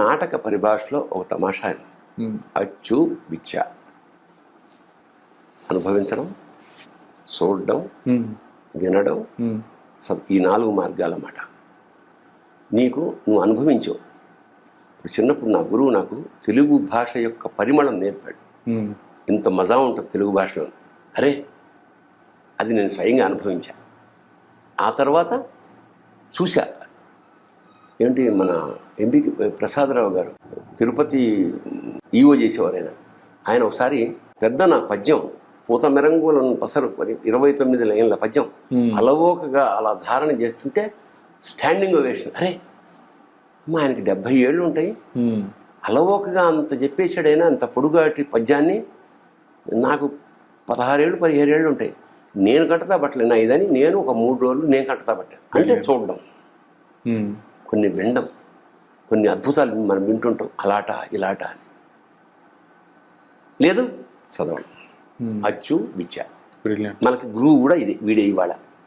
నాటక పరిభాషలో ఒక తమాషా అచ్చు బిచ్చ అనుభవించడం చూడడం వినడం ఈ నాలుగు మార్గాలన్నమాట నీకు నువ్వు అనుభవించవు ఇప్పుడు చిన్నప్పుడు నా గురువు నాకు తెలుగు భాష యొక్క పరిమళం నేర్పాడు. ఇంత మజా ఉంటుంది తెలుగు భాషలో. అరే అది నేను స్వయంగా అనుభవించా. ఆ తర్వాత చూశా. ఏంటి మన ఎంపీ ప్రసాదరావు గారు తిరుపతి ఈవో చేసేవారు ఆయన ఆయన ఒకసారి పెద్ద నా పద్యం పూత మెరంగులను పసరు ఇరవై తొమ్మిది లైన్ల పద్యం. అలవోకగా అలా ధారణ చేస్తుంటే స్టాండింగ్ ఓవేషన్ అరే అమ్మా ఆయనకి డెబ్భై ఏళ్ళు ఉంటాయి. అలవోకగా అంత చెప్పేశాడైనా అంత పొడుగాటి పద్యాన్ని నాకు పదహారేళ్ళు పదిహేడేళ్ళు ఉంటాయి. నేను కట్టతా బట్టలే నా ఇదని నేను ఒక మూడు రోజులు నేను కట్టతా బట్ట. అంటే చూడడం. కొన్ని వినడం కొన్ని అద్భుతాలు మనం వింటుంటాం. అలాట ఇలాట అని. లేదు? చదవడం. అచ్చు బ్రిలియంట్. మనకి గురువు కూడా ఇది వీడే ఇవాళ.